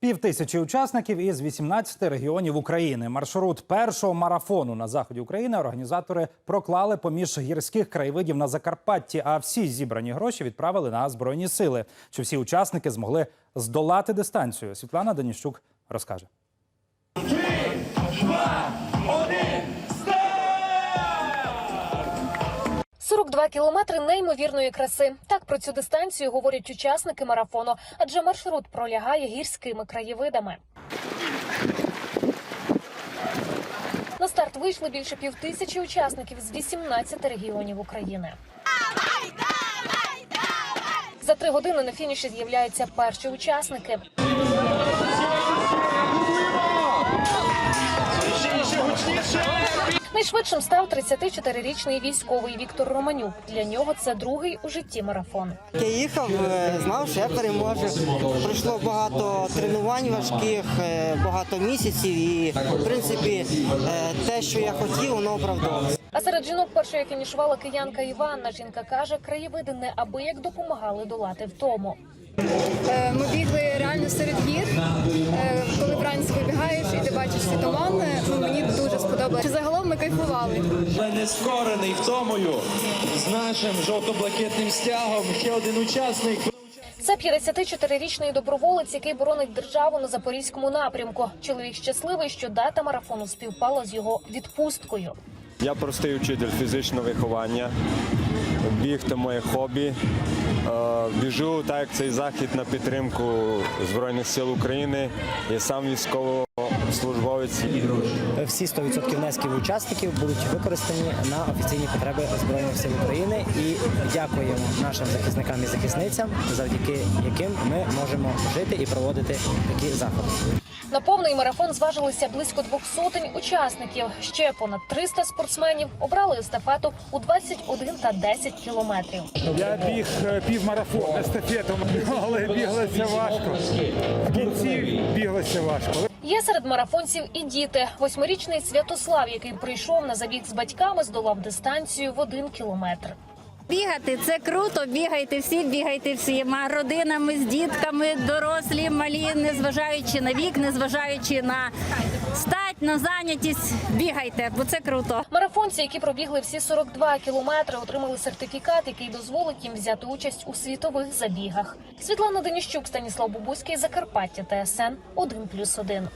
Пів тисячі учасників із 18 регіонів України. Маршрут першого марафону на заході України організатори проклали поміж гірських краєвидів на Закарпатті. А всі зібрані гроші відправили на збройні сили. Чи всі учасники змогли здолати дистанцію? Світлана Даніщук розкаже. 42 кілометри неймовірної краси. Так про цю дистанцію говорять учасники марафону, адже маршрут пролягає гірськими краєвидами. На старт вийшли більше півтисячі учасників з 18 регіонів України. За три години на фініші з'являються перші учасники. Найшвидшим став 34-річний військовий Віктор Романюк. Для нього це другий у житті марафон. Я їхав, е, знав, що я переможу. Пройшло багато тренувань важких, е, багато місяців, і в принципі е, те, що я хотів, воно оправдалося. А серед жінок першою фінішувала киянка Іванна. Жінка каже, краєвиди неабияк допомагали долати втому. Ми бігли реально серед гір. Коли вранці вибігаєш і ти бачиш ці тумани, ну мені сподобалося. Загалом ми кайфували. Але не скорений втомою з нашим жовто-блакитним стягом. Ще один учасник. Це 54-річний доброволець, який боронить державу на запорізькому напрямку. Чоловік щасливий, що дата марафону співпала з його відпусткою. Я простий учитель фізичного виховання. Біг це моє хобі. Е, Біжу так як цей захід на підтримку Збройних сил України. Я сам військовослужбовець. Всі 100% внесків учасників будуть використані на офіційні потреби Збройних сил України і дякуємо нашим захисникам і захисницям, завдяки яким ми можемо жити і проводити такі заходи. На повний марафон зважилися близько двох сотень учасників. Ще понад 300 спортсменів обрали естафету у 21 та 10 кілометрів. Я біг е, півмарафон естафету, але біглося важко. В кінці біглося важко. Є серед марафонців і діти. Восьмирічний Святослав, який прийшов на забіг з батьками, здолав дистанцію в один кілометр. Бігати це круто. Бігайте всі, бігайте всіма родинами, з дітками, дорослі, малі, незважаючи на вік, незважаючи на стать, на зайнятість. Бігайте, бо це круто. Марафонці, які пробігли всі 42 кілометри, отримали сертифікат, який дозволить їм взяти участь у світових забігах. Світлана Деніщук, Станіслав Бубуський, Закарпаття, ТСН 1+,1.